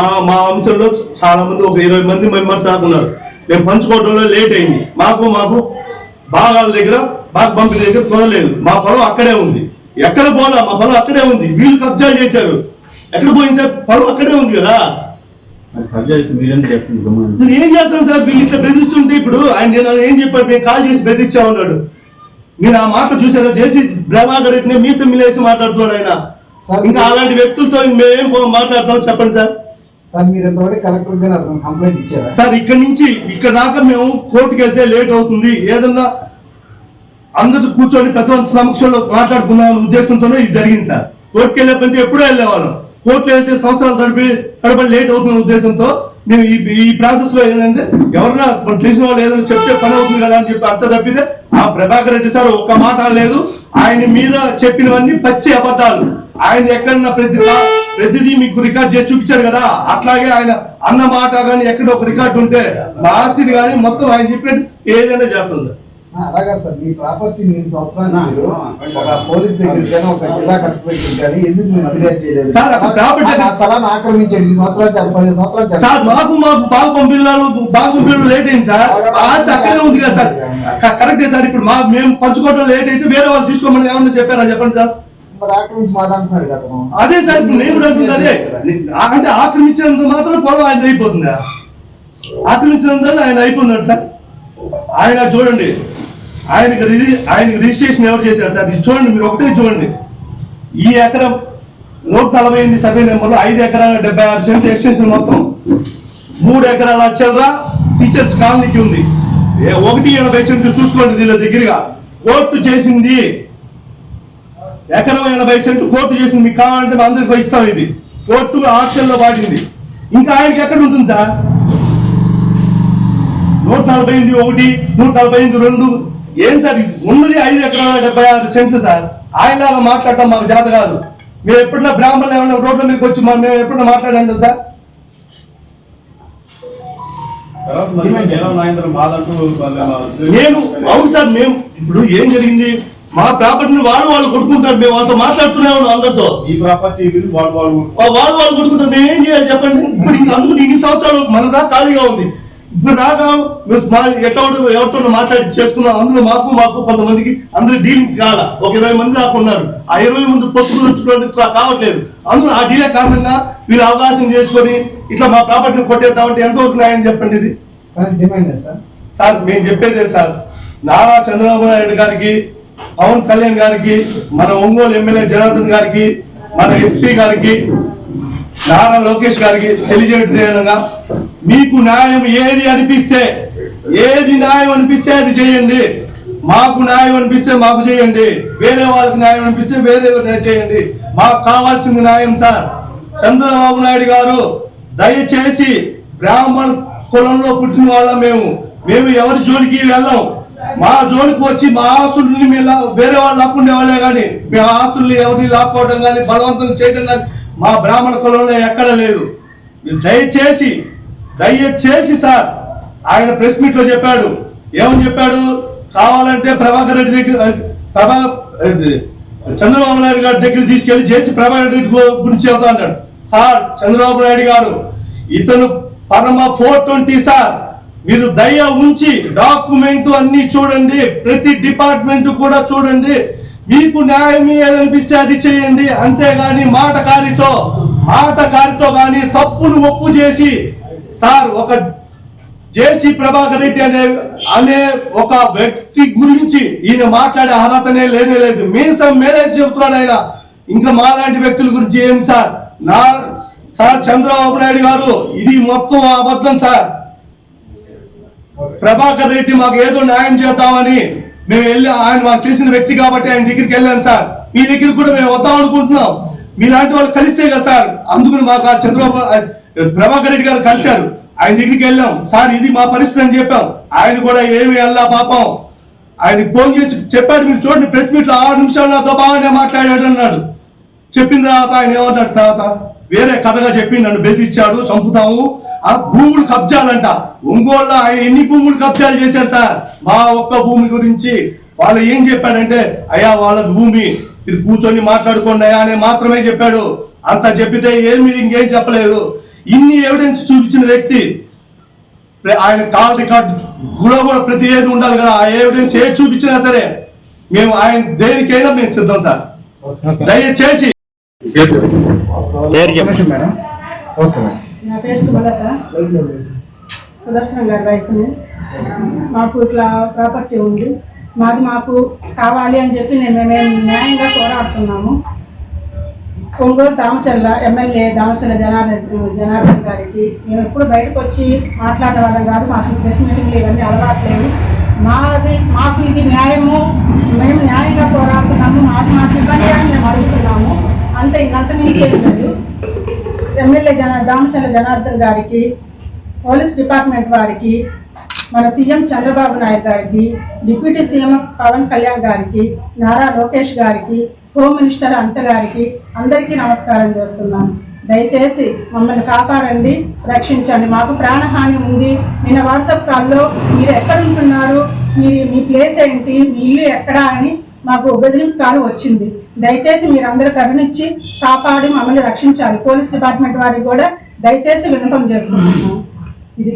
మా మా అంశంలో చాలా మంది ఒక ఇరవై మంది మెంబర్స్ దాకా ఉన్నారు. మేము పంచుకోవడంలో లేట్ అయింది. మాకు మాకు భాగాల దగ్గర బాగా పంపిణీ దగ్గర కొనలేదు మా పొలం అక్కడే ఉంది. ఎక్కడ పోలా మా పొలం అక్కడే ఉంది. వీళ్ళు కబ్జా చేశారు. ఎక్కడ పోయింది సార్? పొలం అక్కడే ఉంది కదా. నేను ఏం చేస్తాను సార్? వీళ్ళు ఇట్లా బెదిరిస్తుంటే ఇప్పుడు ఆయన నేను ఏం చెప్పాడు మేము కాల్ చేసి బెదిరించా ఉన్నాడు. మీరు ఆ మాట చూసారా చేసి ప్రభాకర్ రెడ్డిని మీసం మిలేసి మాట్లాడుతున్నాడు ఆయన. సార్, ఇంకా అలాంటి వ్యక్తులతో మేమేం మాట్లాడతాం చెప్పండి సార్. సార్ మీరు ఎంతవరకు కలెక్టర్ గారు కంప్లైంట్ ఇచ్చారా? సార్ ఇక్కడ నుంచి ఇక్కడ దాకా మేము కోర్టుకి వెళ్తే లేట్ అవుతుంది. ఏదన్నా అందరూ కూర్చొని పెద్ద సమక్షంలో మాట్లాడుకుందాం అనే ఉద్దేశంతోనే ఇది జరిగింది సార్. కోర్టుకి వెళ్ళేపంటే ఎప్పుడూ వెళ్ళేవాళ్ళం. కోర్టులో వెళ్తే సంవత్సరాలు తడిపి తడబడి లేట్ అవుతున్న ఉద్దేశంతో మేము ఈ ఈ ప్రాసెస్లో ఏంటంటే ఎవరన్నా మనకు తెలిసిన వాళ్ళు ఏదైనా చెప్తే పని అవుతుంది కదా అని చెప్పి అంత తప్పితే ఆ ప్రభాకర్ రెడ్డి సార్ ఒక్క మాట లేదు ఆయన మీద చెప్పినవన్నీ పచ్చి అబద్ధాలు. ఆయన ఎక్కడన్నా ప్రతి ప్రతిదీ మీకు రికార్డ్ చేసి చూపించాడు కదా. అట్లాగే ఆయన అన్న మాట కానీ ఎక్కడ ఒక రికార్డు ఉంటే మా ఆస్తిని కానీ మొత్తం ఆయన చెప్పినట్టు ఏదైనా చేస్తుంది. అలాగా సార్ మీ ప్రాపర్టీ నేను సంవత్సరానికి మీరు ఒక పోలీస్ దగ్గరికి కానీ ఒక జిల్లా కలెక్టర్ కానీ ఎందుకు మీరు ఫిర్యాదు చేయలేదు? సార్, స్థలాన్ని ఆక్రమించండి. ఈ సంవత్సరాలు చాలు పదిహేను సంవత్సరాలు. సార్ మాకు మాకు బాగా పంపిణీలు బాగా పంపిణీలు లేట్ అయింది సార్. ఆస్తి అక్కడే ఉంది కదా సార్. కరెక్టే సార్ ఇప్పుడు మా మేము పంచుకోవడం లేట్ అయితే వేరే వాళ్ళు తీసుకోమని ఏమన్నా చెప్పారా చెప్పండి సార్. అదే సార్ ఇప్పుడు నేను కూడా అంటుంది అదే. అంటే ఆక్రమించినంత మాత్రం పొలం ఆయన అయిపోతుందా? ఆక్రమించినంత ఆయన అయిపోతున్నాడు సార్. ఆయన చూడండి. ఆయనకి రిజి ఆయనకి రిజిస్ట్రేషన్ ఎవరు చేశారు సార్? ఇది చూడండి మీరు ఒకటే చూడండి. ఈ ఎకరం నూట నలభై ఎనిమిది సర్వే నెంబర్లో ఐదు ఎకరాల డెబ్బై ఆరు సెంట్ ఎక్స్టెన్షన్ మొత్తం. మూడు ఎకరాల చిల్లర టీచర్స్ కాలనీకి ఉంది. ఒకటి ఎనభై సెంట్లు చూసుకోండి దీని దగ్గరగా. కోర్టు చేసింది. ఎకరం ఎనభై సెంట్లు కోర్టు చేసింది. మీకు కావాలంటే మేము అందరికి ఇస్తాం ఇది. కోర్టు ఆప్షన్లో వాడింది. ఇంకా ఆయనకి ఎక్కడ ఉంటుంది సార్? నూట నలభై ఎనిమిది ఒకటి నూట నలభై ఎనిమిది రెండు. ఏం సార్? ఉన్నది ఐదు ఎకరాల డెబ్బై ఆరు సెంట్లు సార్. ఆయనలాగా మాట్లాడటం మాకు చేత కాదు. మేము ఎప్పుడన్నా బ్రాహ్మణులు ఏమన్నా రోడ్ల మీదకి వచ్చి మా- మేము ఎప్పుడన్నా మాట్లాడండి సార్? మరి నేను అవును సార్ మేము ఇప్పుడు ఏం జరిగింది? మా ప్రాపర్టీని వాళ్ళు వాళ్ళు కొట్టుకుంటారు. మేము వాళ్ళతో మాట్లాడుతూనే ఉన్నాం అందరితో. ఈ ప్రాపర్టీ వీళ్ళు వాళ్ళు కొట్టుకుంటారు. మేము ఏం చేయాలి చెప్పండి? ఇప్పుడు ఇంకా అందుకు ఇన్ని సంవత్సరాలు మన దాకా ఖాళీగా ఉంది. ఇప్పుడు దాకా ఎట్లా ఉంటుందో ఎవరితో మాట్లాడి చేసుకున్నాం అందులో మాకు మాకు కొంతమందికి అందరూ డీలింగ్స్ కావాలా ఒక ఇరవై మంది దాకా ఉన్నారు. ఆ ఇరవై మంది పొత్తులు వచ్చుకోవడం కావట్లేదు. అందులో ఆ డీలే కారణంగా వీళ్ళు అవకాశం చేసుకొని ఇట్లా మా ప్రాపర్టీని కొట్టేద్దామంటే ఎంతవరకు న్యాయం చెప్పండి ఇది? Sir sir. మేము చెప్పేదే సార్. నారా చంద్రబాబు నాయుడు గారికి పవన్ కళ్యాణ్ గారికి మన ఒంగోలు ఎమ్మెల్యే జనార్దన్ గారికి మన ఎస్పీ గారికి నారా లోకేష్ గారికి తెలియజేయడంగా మీకు న్యాయం ఏది అనిపిస్తే ఏది న్యాయం అనిపిస్తే అది చేయండి. మాకు న్యాయం అనిపిస్తే మాకు చేయండి. వేరే వాళ్ళకి న్యాయం అనిపిస్తే వేరే చేయండి. మాకు కావాల్సింది న్యాయం సార్. చంద్రబాబు నాయుడు గారు దయచేసి బ్రాహ్మణ కులంలో పుట్టిన వాళ్ళం మేము. మేము ఎవరి జోలికి వెళ్ళాం? మా జోలికి వచ్చి మా ఆస్తుల్ని మేము వేరే వాళ్ళు లాక్కుండే వాళ్ళే కానీ మేము ఆస్తుల్ని ఎవరిని లాక్కోవడం కానీ బలవంతం చేయడం కానీ మా బ్రాహ్మణ కులంలో ఎక్కడ లేదు. దయచేసి దయచేసి సార్ ఆయన ప్రెస్ మీట్లో చెప్పాడు. ఏమని చెప్పాడు? కావాలంటే ప్రభాకర్ రెడ్డి దగ్గర ప్రభా చంద్రబాబు నాయుడు గారి దగ్గర తీసుకెళ్ళి చేసి ప్రభాకర్ రెడ్డి గురించి చెబుతా అన్నాడు సార్ చంద్రబాబు నాయుడు గారు ఇతను పరమ ఫోర్ ట్వంటీ సార్. మీరు దయ ఉంచి డాక్యుమెంట్ అన్ని చూడండి ప్రతి డిపార్ట్మెంట్ కూడా చూడండి. మీకు న్యాయం ఏదనిపిస్తే అది చేయండి. అంతేగాని మాట కారితో మాట కారితో కానీ తప్పును ఒప్పు చేసి సార్ ఒక జేసీ ప్రభాకర్ రెడ్డి అనే అనే ఒక వ్యక్తి గురించి ఈయన మాట్లాడే అర్హతనే లేనే లేదు. మీసం మేలేసి చెబుతున్నాడు ఆయన. ఇంకా మాలాంటి వ్యక్తుల గురించి ఏం సార్? నా సార్ చంద్రబాబు నాయుడు గారు ఇది మొత్తం అబద్ధం సార్. ప్రభాకర్ రెడ్డి మాకు ఏదో న్యాయం చేద్దామని మేము వెళ్ళి ఆయన మాకు తెలిసిన వ్యక్తి కాబట్టి ఆయన దగ్గరికి వెళ్ళాం సార్. మీ దగ్గర కూడా మేము వద్దాం అనుకుంటున్నాం. మీలాంటి వాళ్ళు కలిస్తే కదా సార్. అందుకని మాకు ఆ చంద్రబాబు ప్రభాకర్ రెడ్డి గారు కలిశారు. ఆయన దగ్గరికి వెళ్ళాం. సార్ ఇది మా పరిస్థితి అని చెప్పాం. ఆయన కూడా ఏమి వెళ్ళా పాపం. ఆయన ఫోన్ చేసి చెప్పాడు మీరు చూడండి ప్రెస్ మీట్లో ఆరు నిమిషాలు నాతో బాగానే మాట్లాడాడు అన్నాడు. చెప్పిన తర్వాత ఆయన ఏమన్నాడు? తర్వాత వేరే కథగా చెప్పి నన్ను బెదిరించాడు చంపుతాము. ఆ భూములు కబ్జాలంట. ఒంగోళ్ళ ఆయన ఎన్ని భూములు కబ్జాలు చేశారు సార్? మా ఒక్క భూమి గురించి వాళ్ళు ఏం చెప్పాడంటే అయ్యా వాళ్ళ భూమి. కూర్చొని మాట్లాడుకోండి అయ్యా అని మాత్రమే చెప్పాడు. అంత చెప్పితే ఏమి ఇంకేం చెప్పలేదు. ఇన్ని ఎవిడెన్స్ చూపించిన వ్యక్తి ఆయన కాల్ రికార్డ్ కూడా కూడా ప్రతి ఏది ఉండాలి కదా ఆ ఎవిడెన్స్ ఏది చూపించినా సరే మేము ఆయన దేనికైనా మేము సిద్ధం సార్. దయచేసి. నా పేరు సుమలత. సుదర్శనం గారి వైఫ్ని మాకు ఇట్లా ప్రాపర్టీ ఉంది. మాది మాకు కావాలి అని చెప్పి నేను మేము న్యాయంగా పోరాడుతున్నాము. ఒంగోలు దామచర్ల ఎమ్మెల్యే దామచర్ల జనార్దన్ జనార్దన్ గారికి మేము ఎప్పుడు బయటకు వచ్చి మాట్లాడే వాళ్ళం కాదు మాకు ప్రెస్ మీటింగ్లు ఇవన్నీ అలవాట్లేదు. మాది మాకు ఇది న్యాయము. మేము న్యాయంగా పోరాడుతున్నాము మాది మాకు ఇబ్బంది అని మేము అడుగుతున్నాము. అంతే ఇంకంత నుంచి లేదు. ఎమ్మెల్యే జన దామచర్ల జనార్దన్ గారికి పోలీస్ డిపార్ట్మెంట్ వారికి మన సీఎం చంద్రబాబు నాయుడు గారికి డిప్యూటీ సీఎం పవన్ కళ్యాణ్ గారికి నారా లోకేష్ గారికి హోమ్ మినిస్టర్ అంతగారికి అందరికీ నమస్కారం చేస్తున్నాను. దయచేసి మమ్మల్ని కాపాడండి రక్షించండి. మాకు ప్రాణహాని ఉంది. నిన్న వాట్సాప్ కాల్లో మీరు ఎక్కడుంటున్నారు? మీ మీ ప్లేస్ ఏంటి? మీ ఇల్లు ఎక్కడా అని మాకు బెదిరింపు కాల్ వచ్చింది. దయచేసి మీరు అందరూ కరుణించి కాపాడి మమ్మల్ని రక్షించాలి. పోలీస్ డిపార్ట్మెంట్ వారికి కూడా దయచేసి విన్నపం చేసుకుంటున్నాము. ఇది.